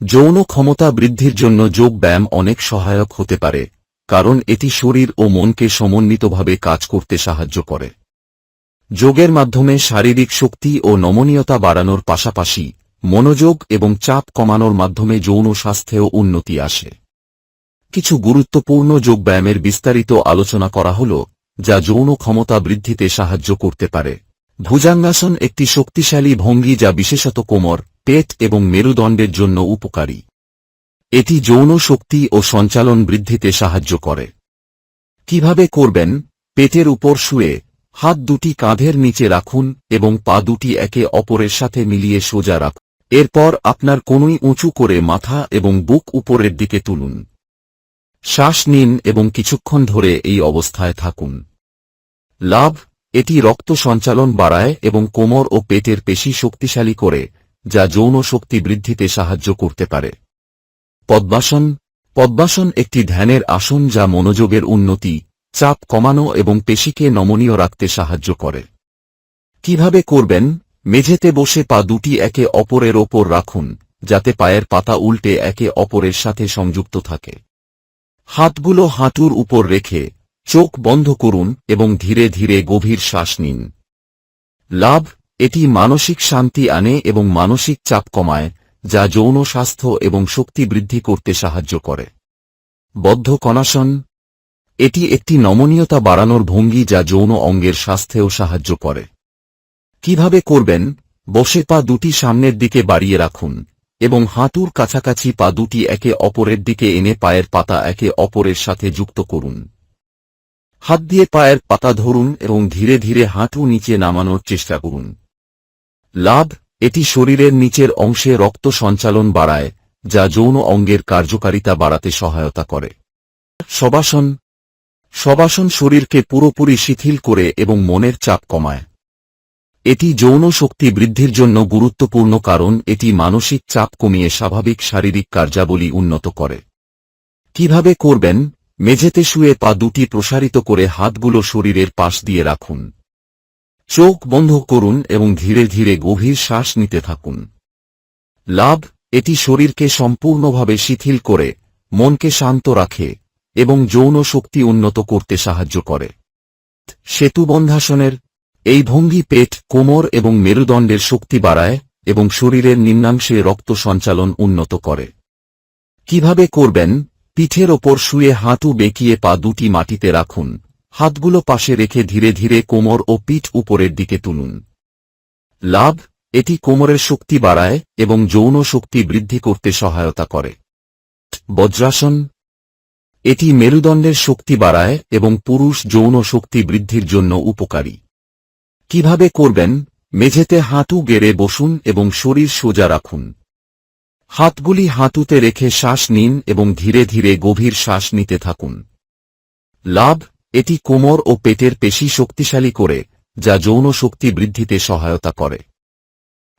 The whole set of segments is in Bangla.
যৌন ক্ষমতা বৃদ্ধির জন্য যোগ ব্যায়াম অনেক সহায়ক হতে পারে, কারণ এটি শরীর ও মনকে সমন্বিতভাবে কাজ করতে সাহায্য করে। যোগের মাধ্যমে শারীরিক শক্তি ও নমনীয়তা বাড়ানোর পাশাপাশি মনোযোগ এবং চাপ কমানোর মাধ্যমে যৌন স্বাস্থ্যেও উন্নতি আসে। কিছু গুরুত্বপূর্ণ যোগব্যায়ামের বিস্তারিত আলোচনা করা হল, যা যৌন ক্ষমতা বৃদ্ধিতে সাহায্য করতে পারে। ভুজাঙ্গাসন একটি শক্তিশালী ভঙ্গি যা বিশেষত কোমর পেট এবং মেরুদণ্ডের জন্য উপকারী। এটি যৌন শক্তি ও সঞ্চালন বৃদ্ধিতে সাহায্য করে। কীভাবে করবেন? পেটের উপর শুয়ে হাত দুটি কাঁধের নিচে রাখুন এবং পা দুটি একে অপরের সাথে মিলিয়ে সোজা রাখুন এরপর আপনার কোনুই উঁচু করে মাথা এবং বুক উপরের দিকে তুলুন। শ্বাস নিন এবং কিছুক্ষণ ধরে এই অবস্থায় থাকুন। লাভ, এটি রক্ত সঞ্চালন বাড়ায় এবং কোমর ও পেটের পেশি শক্তিশালী করে যা যৌন শক্তি বৃদ্ধিতে সাহায্য করতে পারে। পদ্মাসন পদ্মাসন একটি ধ্যানের আসন যা মনোযোগের উন্নতি, চাপ কমানো এবং পেশিকে নমনীয় রাখতে সাহায্য করে। কীভাবে করবেন? মেঝেতে বসে পা দুটি একে অপরের ওপর রাখুন, যাতে পায়ের পাতা উল্টে একে অপরের সাথে সংযুক্ত থাকে। হাতগুলো হাঁটুর উপর রেখে চোখ বন্ধ করুন এবং ধীরে ধীরে গভীর শ্বাস নিন। লাভ এটি মানসিক শান্তি আনে এবং মানসিক চাপ কমায়, যা যৌন স্বাস্থ্য এবং শক্তি বৃদ্ধি করতে সাহায্য করে। বদ্ধ কণাসন এটি একটি নমনীয়তা বাড়ানোর ভঙ্গি যা যৌন অঙ্গের স্বাস্থ্যেও সাহায্য করে। কীভাবে করবেন? বসে পা দুটি সামনের দিকে বাড়িয়ে রাখুন এবং হাঁটুর কাছাকাছি পা দুটি একে অপরের দিকে এনে পায়ের পাতা একে অপরের সাথে যুক্ত করুন। হাত দিয়ে পায়ের পাতা ধরুন এবং ধীরে ধীরে হাঁটু নিচে নামানোর চেষ্টা করুন। লাভ, এটি শরীরের নিচের অংশে রক্ত সঞ্চালন বাড়ায়, যা যৌন অঙ্গের কার্যকারিতা বাড়াতে সহায়তা করে। সবাসন। সবাসন শরীরকে পুরোপুরি শিথিল করে এবং মনের চাপ কমায়। এটি যৌন শক্তি বৃদ্ধির জন্য গুরুত্বপূর্ণ কারণ, এটি মানসিক চাপ কমিয়ে স্বাভাবিক শারীরিক কার্যাবলী উন্নত করে। কীভাবে করবেন? মেঝেতে শুয়ে পা দুটি প্রসারিত করে হাতগুলো শরীরের পাশ দিয়ে রাখুন। চোখ বন্ধ করুন এবং ধীরে ধীরে গভীর শ্বাস নিতে থাকুন। লাভ, এটি শরীরকে সম্পূর্ণভাবে শিথিল করে, মনকে শান্ত রাখে, এবং যৌন শক্তি উন্নত করতে সাহায্য করে। সেতুবন্ধাসনের এই ভঙ্গি পেট, কোমর এবং মেরুদণ্ডের শক্তি বাড়ায়, এবং শরীরের নিম্নাংশে রক্ত সঞ্চালন উন্নত করে। কীভাবে করবেন? পিঠের ওপর শুয়ে হাঁটু বেঁকিয়ে পা দুটি মাটিতে রাখুন। হাতগুলো পাশে রেখে ধীরে ধীরে কোমর ও পিঠ উপরের দিকে তুলুন। লাভ, এটি কোমরের শক্তি বাড়ায় এবং যৌন শক্তি বৃদ্ধি করতে সহায়তা করে। বজ্রাসন, এটি মেরুদণ্ডের শক্তি বাড়ায় এবং পুরুষ যৌন শক্তি বৃদ্ধির জন্য উপকারী। কীভাবে করবেন? মেঝেতে হাঁটু গেড়ে বসুন এবং শরীর সোজা রাখুন। হাতগুলি হাঁটুতে রেখে শ্বাস নিন এবং ধীরে ধীরে গভীর শ্বাস নিতে থাকুন। লাভ এটি কোমর ও পেটের পেশি শক্তিশালী করে, যা যৌন শক্তি বৃদ্ধিতে সহায়তা করে।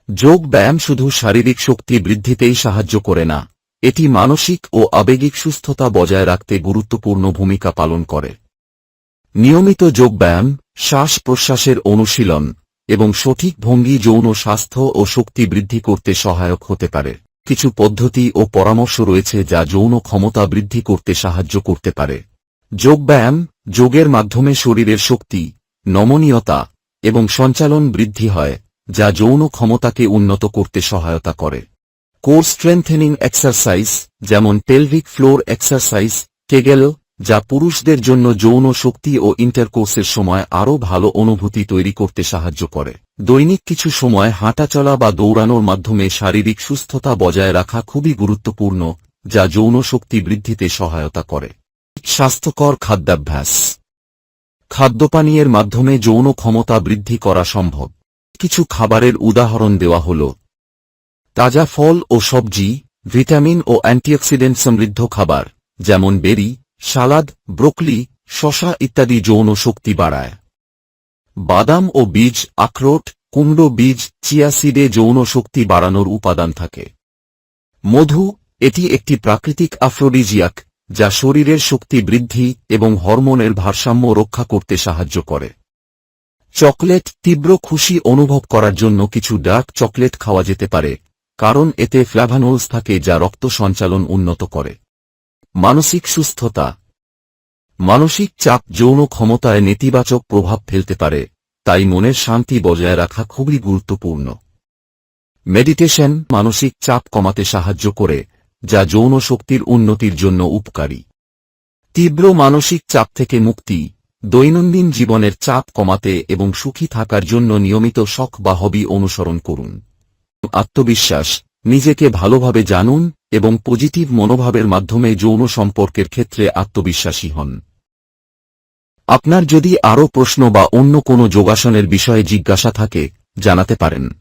যোগ ব্যায়াম শুধু শারীরিক শক্তি বৃদ্ধিতেই সাহায্য করে না, এটি মানসিক ও আবেগিক সুস্থতা বজায় রাখতে গুরুত্বপূর্ণ ভূমিকা পালন করে। নিয়মিত যোগব্যায়াম শ্বাস প্রশ্বাসের অনুশীলন এবং সঠিক ভঙ্গি যৌন স্বাস্থ্য ও শক্তি বৃদ্ধি করতে সহায়ক হতে পারে। কিছু পদ্ধতি ও পরামর্শ রয়েছে যা যৌন ক্ষমতা বৃদ্ধি করতে সাহায্য করতে পারে। যোগব্যায়াম যোগের মাধ্যমে শরীরের শক্তি, নমনীয়তা এবং সঞ্চালন বৃদ্ধি হয়, যা যৌন ক্ষমতাকে উন্নত করতে সহায়তা করে। কোর স্ট্রেংথেনিং এক্সারসাইজ যেমন পেলভিক ফ্লোর এক্সারসাইজ কেগেল যা পুরুষদের জন্য যৌন শক্তি ও ইন্টারকোর্সের সময় আরও ভালো অনুভূতি তৈরি করতে সাহায্য করে। দৈনিক কিছু সময় হাঁটাচলা বা দৌড়ানোর মাধ্যমে শারীরিক সুস্থতা বজায় রাখা খুবই গুরুত্বপূর্ণ, যা যৌন শক্তি বৃদ্ধিতে সহায়তা করে। স্বাস্থ্যকর খাদ্যাভ্যাস। খাদ্যপানীয়ের মাধ্যমে যৌন ক্ষমতা বৃদ্ধি করা সম্ভব। কিছু খাবারের উদাহরণ দেওয়া হল। তাজা ফল ও সবজি, ভিটামিন ও অ্যান্টিঅক্সিডেন্ট সমৃদ্ধ খাবার, যেমন বেরি, সালাদ, ব্রোকলি শশা ইত্যাদি যৌন শক্তি বাড়ায়। বাদাম ও বীজ, আখরোট, কুমড়ো বীজ চিয়াসিডে যৌন শক্তি বাড়ানোর উপাদান থাকে। মধু, এটি একটি প্রাকৃতিক আফ্রোডিজিয়াক যা শরীরের শক্তি বৃদ্ধি এবং হরমোনের ভারসাম্য রক্ষা করতে সাহায্য করে। চকলেট তীব্র খুশি অনুভব করার জন্য কিছু ডার্ক চকলেট খাওয়া যেতে পারে, কারণ এতে ফ্ল্যাভানোলস থাকে যা রক্ত সঞ্চালন উন্নত করে। মানসিক সুস্থতা। মানসিক চাপ যৌন ক্ষমতায় নেতিবাচক প্রভাব ফেলতে পারে, তাই মনের শান্তি বজায় রাখা খুবই গুরুত্বপূর্ণ। মেডিটেশন মানসিক চাপ কমাতে সাহায্য করে যা যৌন শক্তির উন্নতির জন্য উপকারী। তীব্র মানসিক চাপ থেকে মুক্তি, দৈনন্দিন জীবনের চাপ কমাতে এবং সুখী থাকার জন্য নিয়মিত শখ বা হবি অনুসরণ করুন। আত্মবিশ্বাস, নিজেকে ভালোভাবে জানুন এবং পজিটিভ মনোভাবের মাধ্যমে যৌন সম্পর্কের ক্ষেত্রে আত্মবিশ্বাসী হন। আপনার যদি আরও প্রশ্ন বা অন্য কোনো যোগাসনের বিষয়ে জিজ্ঞাসা থাকে, জানাতে পারেন।